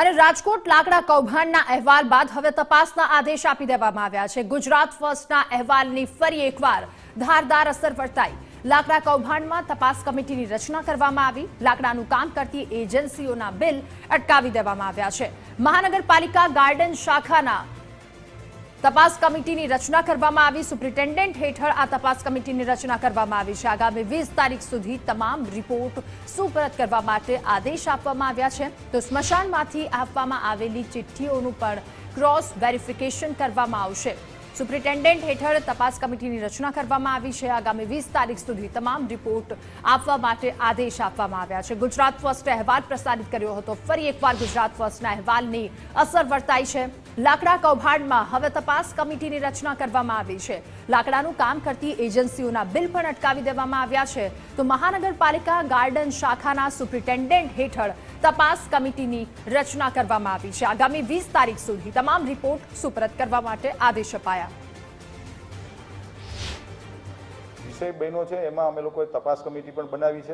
અને રાજકોટ લાકડા કૌભાંડના અહેવાલ બાદ હવે તપાસના આદેશ આપી દેવામાં આવ્યા છે. ગુજરાત ફર્સ્ટના અહેવાલની ફરી એકવાર ધારદાર અસર વર્તાઈ. લાકડા કૌભાંડમાં તપાસ કમિટીની રચના કરવામાં આવી. લાકડાનું કામ કરતી એજન્સીઓના બિલ અટકાવી દેવામાં આવ્યા છે. મહાનગરપાલિકા ગાર્ડન શાખાના તપાસ કમિટીની રચના કરવામાં આવી. સુપ્રિન્ટેન્ડન્ટ હેઠળ આ તપાસ કમિટીની રચના કરવામાં આવી છે. આગામી વીસ તારીખ સુધી તમામ રિપોર્ટ સુપરત કરવા માટે આદેશ આપવામાં આવ્યા છે. તો સ્મશાનમાંથી આપવામાં આવેલી ચિઠ્ઠીઓનું પણ ક્રોસ વેરિફિકેશન કરવામાં આવશે. સુપ્રિન્ટેન્ડન્ટ હેઠળ તપાસ કમિટીની રચના કરવામાં આવી છે. આગામી વીસ તારીખ સુધી તમામ રિપોર્ટ આપવા માટે આદેશ આપવામાં આવ્યા છે. ગુજરાત ફર્સ્ટે અહેવાલ પ્રસારિત કર્યો હતો. ફરી એકવાર ગુજરાત ફર્સ્ટના અહેવાલની અસર વર્તાઈ છે. લાકડા કૌભાંડમાં હવે તપાસ કમિટીની રચના કરવામાં આવી છે. લાકડાનું કામ કરતી એજન્સીઓના બિલ પણ અટકાવી દેવામાં આવ્યા છે. તો મહાનગરપાલિકા ગાર્ડન શાખાના સુપ્રિન્ટેન્ડન્ટ હેઠળ તપાસ કમિટીની રચના કરવામાં આવી છે. આગામી વીસ તારીખ સુધી તમામ રિપોર્ટ સુપરત કરવા માટે આદેશ અપાયા. વિષય બન્યો છે, એમાં અમે લોકોએ તપાસ કમિટી પણ બનાવી છે.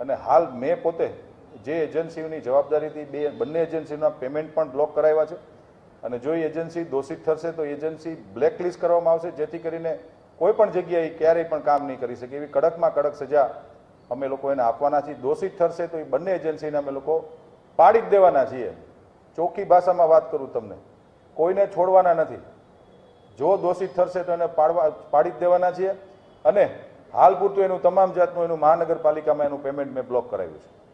અને હાલ મેં પોતે જે એજન્સીઓની જવાબદારીથી બે, બંને એજન્સીના પેમેન્ટ પણ બ્લોક કરાવ્યા છે. અને જો એ એજન્સી દોષિત થશે, તો એજન્સી બ્લેકલિસ્ટ કરવામાં આવશે, જેથી કરીને કોઈ પણ જગ્યાએ ક્યારેય પણ કામ નહીં કરી શકે. એવી કડકમાં કડક સજા અમે લોકો એને આપવાના છીએ. દોષિત ઠરશે તો એ બંને એજન્સીને અમે લોકો પાડી જ દેવાના છીએ. ચોખ્ખી ભાષામાં વાત કરું તમને. કોઈને છોડવાના નથી. જો દોષિત ઠરશે તો એને પાડવા, પાડી જ દેવાના છીએ. અને હાલ પૂરતું એનું તમામ જાતનું એનું મહાનગરપાલિકામાં એનું પેમેન્ટ મેં બ્લોક કરાવ્યું છે.